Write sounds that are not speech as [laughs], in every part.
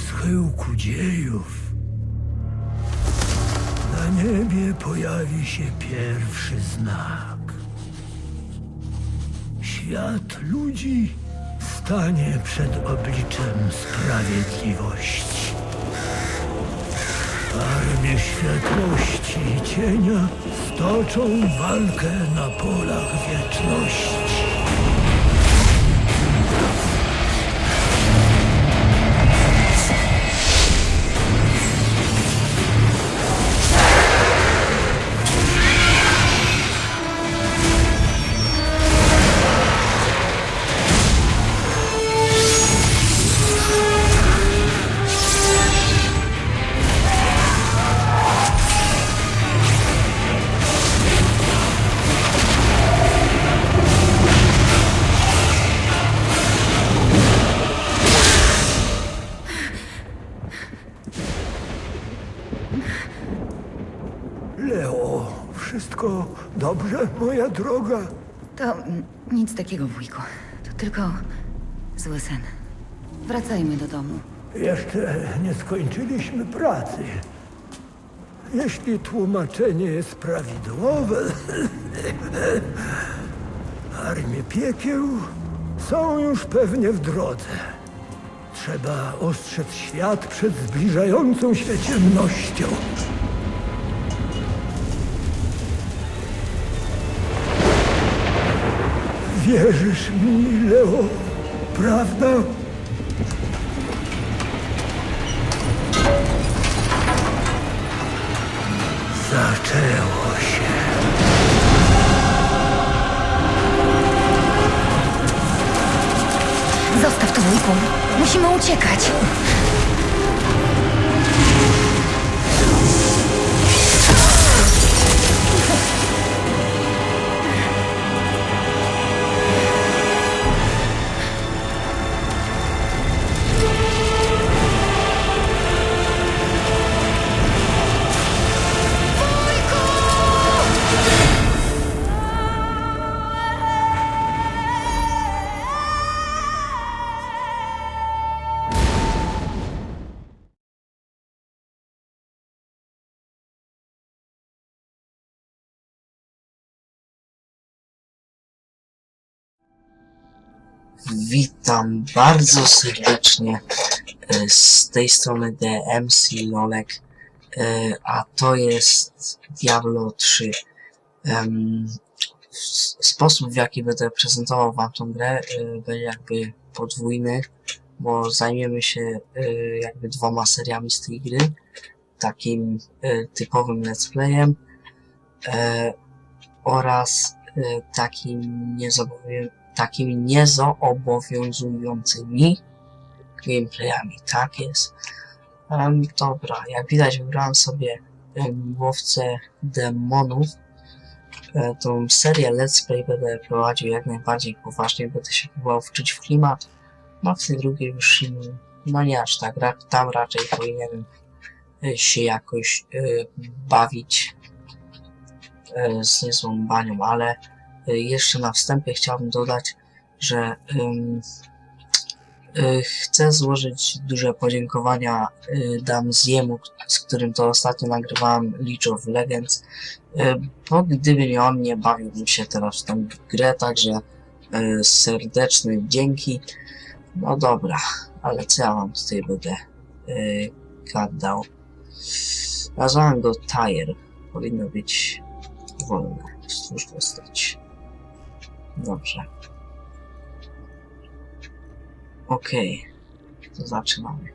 schyłku dziejów na niebie pojawi się pierwszy znak. Świat ludzi stanie przed obliczem sprawiedliwości. Armie światłości i cienia stoczą walkę na polach wieczności. Wszystko dobrze, moja droga? To nic takiego, wujku. To tylko zły sen. Wracajmy do domu. Jeszcze nie skończyliśmy pracy. Jeśli tłumaczenie jest prawidłowe, [laughs] armie piekieł są już pewnie w drodze. Trzeba ostrzec świat przed zbliżającą się ciemnością. Wierzysz mi, Leo, prawda? Zaczęło się. Zostaw to, wujku. Musimy uciekać. Witam bardzo serdecznie e, z tej strony The MC Lolek, e, a to jest Diablo 3. Em, s- Sposób w jaki będę prezentował wam tą grę e, będzie jakby podwójny, bo zajmiemy się jakby dwoma seriami z tej gry. Takim typowym let's playem oraz takim niezobowiązującym takimi niezobowiązującymi gameplayami. Tak jest. Um, dobra, jak widać wybrałem sobie um, łowcę demonów. E, tą serię Let's Play będę prowadził jak najbardziej poważnie, będę się próbował wczuć w klimat. No w tej drugiej już no nie aż tak, tam raczej powinienem e, się jakoś e, bawić z niezłą banią, ale Y, Jeszcze na wstępie chciałbym dodać, że y, chcę złożyć duże podziękowania y, Damziemu, z którym to ostatnio nagrywałem League of Legends, bo gdyby nie on, nie bawiłbym się teraz w tą grę, także serdeczne dzięki. No dobra, ale co ja wam tutaj będę gadał? Nazwałem go Tire. Powinno być wolne. Cóż to stać? Dobrze. Okej. To zaczynamy.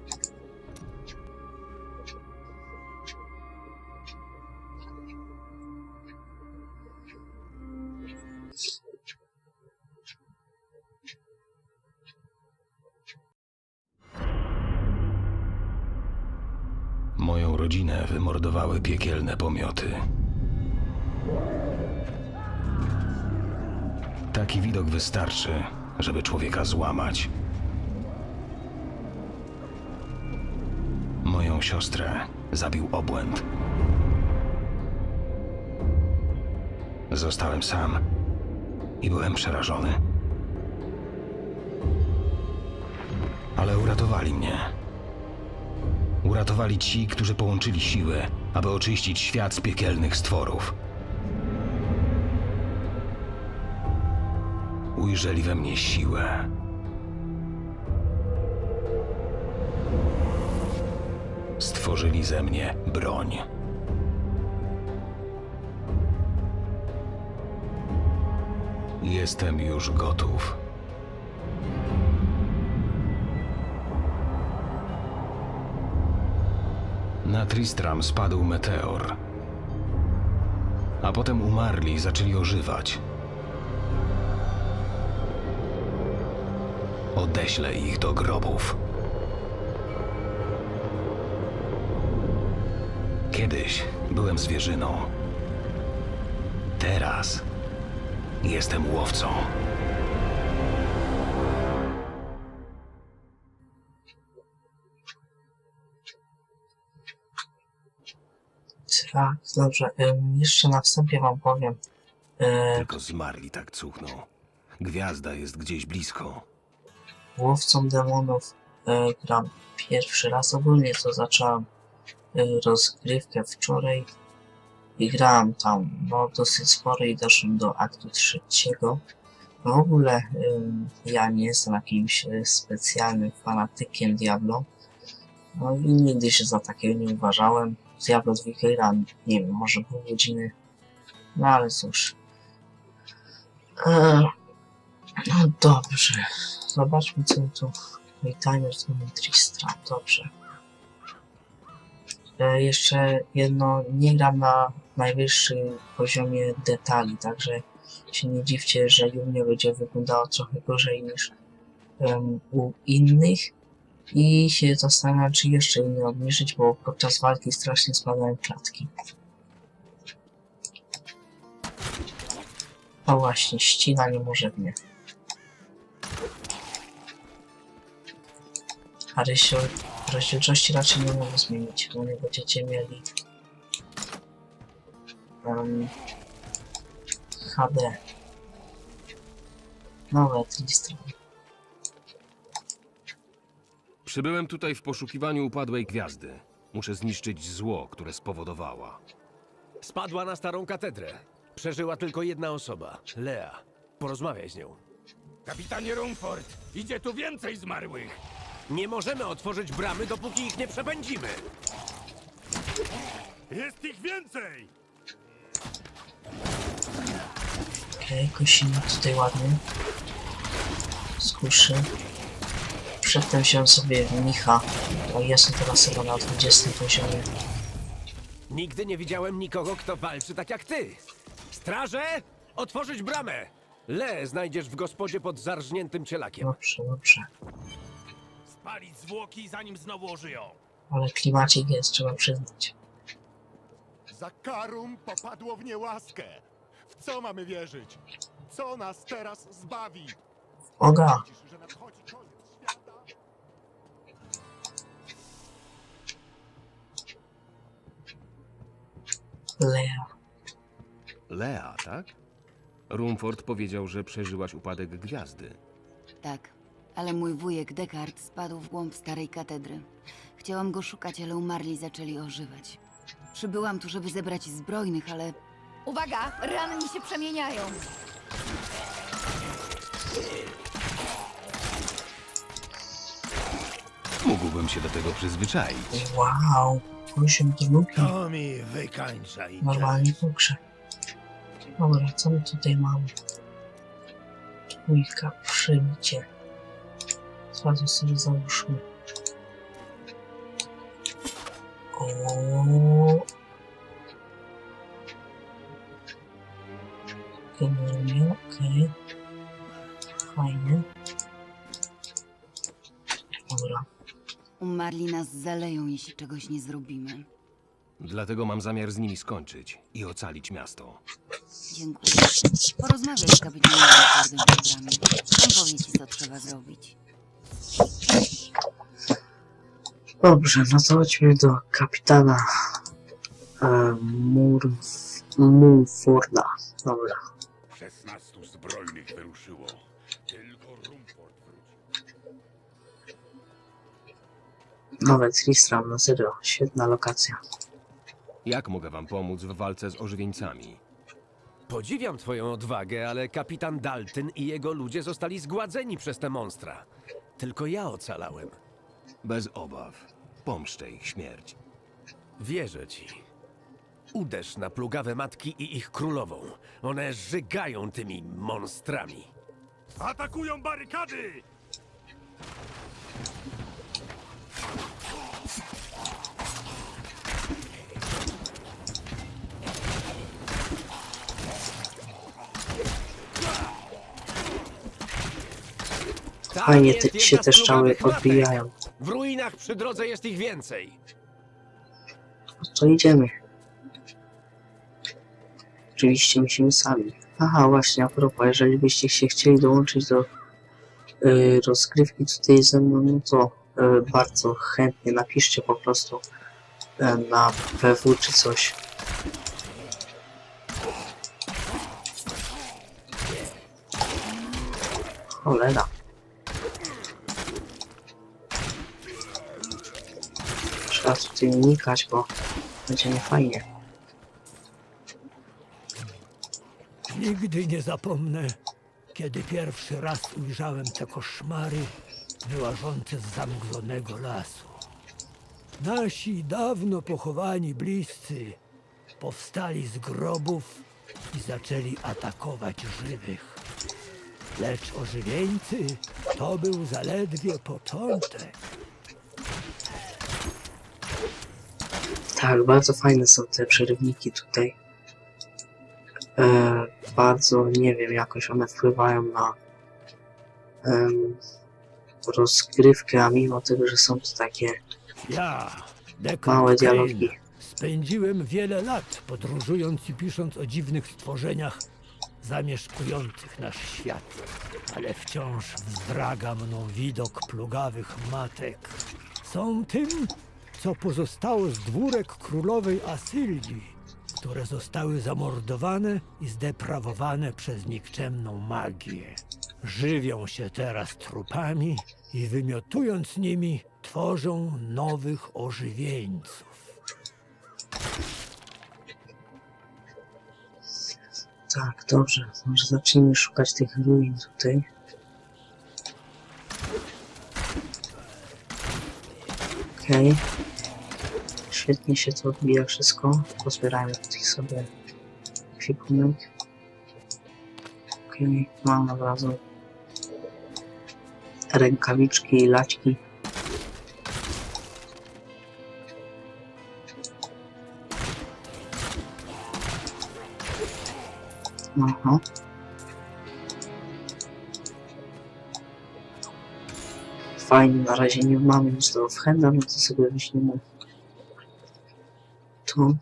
Moją rodzinę wymordowały piekielne pomioty. Taki widok wystarczy, żeby człowieka złamać. Moją siostrę zabił obłęd. Zostałem sam i byłem przerażony. Ale uratowali mnie. uratowali ci, którzy połączyli siły, aby oczyścić świat z piekielnych stworów. Ujrzeli we mnie siłę. Stworzyli ze mnie broń. Jestem już gotów. Na Tristram spadł meteor. A potem umarli i zaczęli ożywać. Odeślę ich do grobów. Kiedyś byłem zwierzyną. Teraz jestem łowcą. Tak, dobrze. Ym, jeszcze na wstępie wam powiem. E, Tylko zmarli tak cuchną. Gwiazda jest gdzieś blisko. Łowcą demonów e, gram pierwszy raz. Ogólnie to zacząłem e, rozgrywkę wczoraj i grałem tam no, dosyć sporo i doszłem do aktu trzeciego. W ogóle ym, ja nie jestem jakimś e, specjalnym fanatykiem Diablo. No i nigdy się za takiego nie uważałem. W Diablo 2 grałem, nie wiem, może pół godziny. No ale cóż. E, no dobrze. Zobaczmy co tu. Witamy z nami Tristram, dobrze. E, jeszcze jedno, nie gram na najwyższym poziomie detali, także się nie dziwcie, że u mnie będzie wyglądało trochę gorzej niż em, u innych. I się zastanawiam, czy jeszcze inny obniżyć, bo podczas walki strasznie spadają klatki. O właśnie, ścina nie może mnie. A rozdzielczości raczej nie mogę zmienić, bo nie będziecie mieli um, HD. Nowe Tristram. Przybyłem tutaj w poszukiwaniu upadłej gwiazdy. Muszę zniszczyć zło, które spowodowała. Spadła na starą katedrę. Przeżyła tylko jedna osoba Lea. Porozmawiaj z nią. Kapitanie Rumford, idzie tu więcej zmarłych. Nie możemy otworzyć bramy, dopóki ich nie przepędzimy. Jest ich więcej! Okej, kosimy tutaj ładnie. Skuszy. Przedtem wziąłem sobie Micha, a jestem teraz chyba na 20 poziomie. Nigdy nie widziałem nikogo, kto walczy tak jak ty. Straże, otworzyć bramę! Le znajdziesz w gospodzie pod zarżniętym cielakiem. Dobrze, dobrze. Spalić zwłoki, zanim znowu ożyją. Ale klimacik jest, trzeba przyznać. Zakarum popadło w niełaskę. W co mamy wierzyć? Co nas teraz zbawi? Oga! Widzisz, że nadchodzi koniec świata? Lea. Lea, tak? Rumford powiedział, że przeżyłaś upadek gwiazdy. Tak, ale mój wujek Descartes spadł w głąb starej katedry. Chciałam go szukać, ale umarli zaczęli ożywać. Przybyłam tu, żeby zebrać zbrojnych, ale Uwaga! Ranni się przemieniają! Mógłbym się do tego przyzwyczaić. Wow! Poziom drugi. To mi wykańcza Normalnie pogrzeb. Dobra, co my tutaj mamy? Dwójka, przyjdzie. Zrazu sobie załóżmy. O. Generalnie, okej. Fajnie. Dobra. umarli nas zaleją, jeśli czegoś nie zrobimy. Dlatego mam zamiar z nimi skończyć i ocalić miasto. Dziękuję. Porozmawiaj z kapitanem programie. Dobrze, no to chodźmy do kapitana e, Mur... Mumforda. Dobra. 16 zbrojnych wyruszyło. Tylko Rumford wrócił. Nowe Tristram, no serio, świetna lokacja. Jak mogę wam pomóc w walce z ożywieńcami? Podziwiam twoją odwagę, ale kapitan Dalton i jego ludzie zostali zgładzeni przez te monstra. Tylko ja ocalałem. Bez obaw. Pomszczę ich śmierć. Wierzę ci. Uderz na plugawe matki i ich królową. One żygają tymi monstrami. Atakują barykady! Fajnie te, się te strzały odbijają. W ruinach przy drodze jest ich więcej. To idziemy. Oczywiście musimy sami. Aha, właśnie, a propos, jeżeli byście się chcieli dołączyć do y, rozgrywki tutaj ze mną, no to y, bardzo chętnie napiszcie po prostu y, na PW czy coś. Cholera. Trzeba tutaj unikać, bo będzie niefajnie. Nigdy nie zapomnę, kiedy pierwszy raz ujrzałem te koszmary wyłażące z zamglonego lasu. Nasi dawno pochowani bliscy powstali z grobów i zaczęli atakować żywych. Lecz ożywieńcy to był zaledwie początek. Tak, bardzo fajne są te przerywniki tutaj. E, bardzo, nie wiem, jakoś one wpływają na em, rozgrywkę, a mimo tego, że są to takie Ja, małe dialogi. Spędziłem wiele lat podróżując i pisząc o dziwnych stworzeniach zamieszkujących nasz świat, ale wciąż wzdraga mną widok plugawych matek. Są tym, co pozostało z dwórek królowej Asylii, które zostały zamordowane i zdeprawowane przez nikczemną magię. Żywią się teraz trupami i wymiotując nimi, tworzą nowych ożywieńców. Tak, dobrze. Może zacznijmy szukać tych ruin tutaj. Okej. Świetnie się to odbija wszystko. Pozbierajmy tutaj sobie ekwipunek. Okej, mam od razu rękawiczki i laczki. Aha. Fajnie, na razie nie mamy nic do offhanda, no to sobie weźmiemy tu.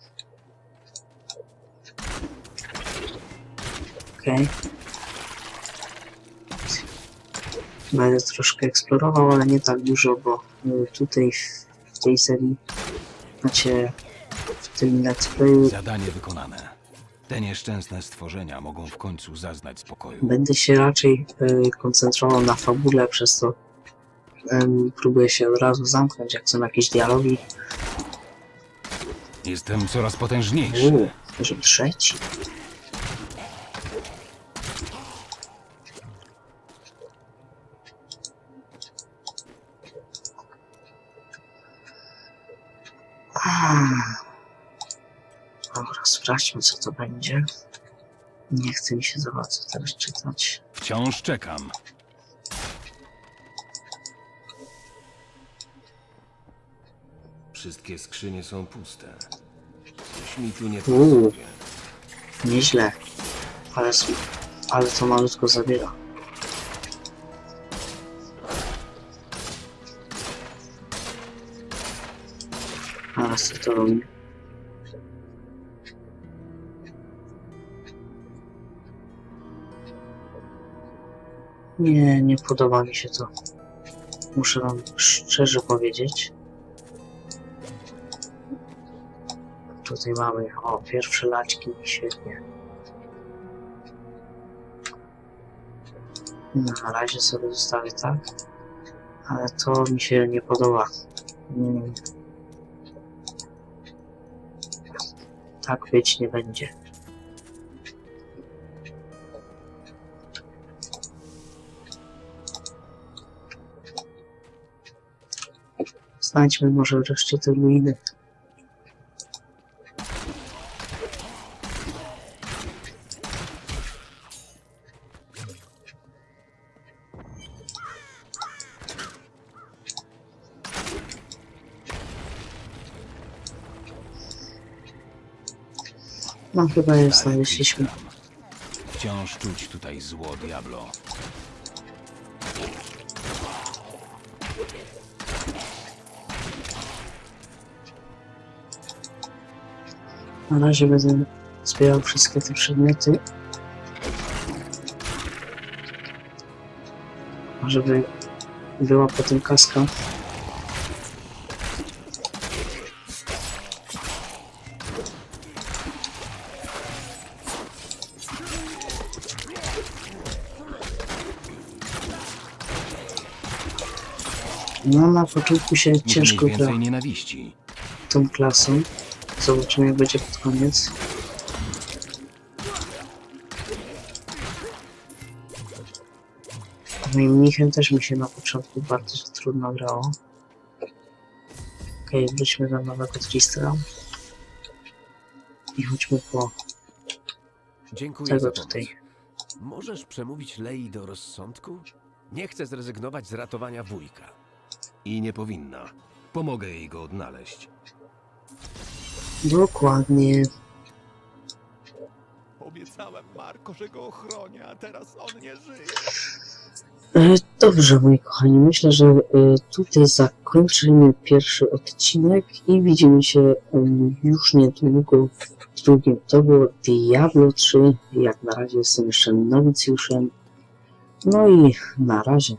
Okej. Będę troszkę eksplorował, ale nie tak dużo, bo y, tutaj w, tej serii macie w tym let's playu Zadanie wykonane. Te nieszczęsne stworzenia mogą w końcu zaznać spokoju. Będę się raczej y, koncentrował na fabule, przez to em, próbuję się od razu zamknąć, jak są jakieś dialogi. Jestem coraz potężniejszy. Uuu, że trzeci. Dobra, sprawdźmy co to będzie. Nie chce mi się za bardzo teraz czytać. Wciąż czekam. Wszystkie skrzynie są puste. Tu nie Uuu. pasuje. Nieźle. Ale, s- ale to malutko zabiera. Ale co to robi? Nie, nie podoba mi się to. Muszę wam szczerze powiedzieć. Tutaj mamy, o, pierwsze laczki, świetnie. Na razie sobie zostawię tak, ale to mi się nie podoba. Mm. Tak być nie będzie. Znajdźmy może wreszcie te ruiny. No chyba je znaleźliśmy. Wciąż czuć tutaj zło Diablo. Na razie będę zbierał wszystkie te przedmioty. Żeby była potem kaska. No na początku się ciężko gra więcej nienawiści. tą klasą. Zobaczymy jak będzie pod koniec. Moim mnichem też mi się na początku bardzo trudno grało. Okej, wróćmy do nowego Tristra. I chodźmy po Dziękuję tego za pomoc. tutaj. Możesz przemówić Lei do rozsądku? Nie chcę zrezygnować z ratowania wujka. I nie powinna. Pomogę jej go odnaleźć. Dokładnie. Obiecałem Marko, że go ochronię, a teraz on nie żyje. E, Dobrze, moi kochani, myślę, że e, tutaj zakończymy pierwszy odcinek i widzimy się już niedługo w drugim. To było Diablo 3. Jak na razie jestem jeszcze nowicjuszem. No i na razie.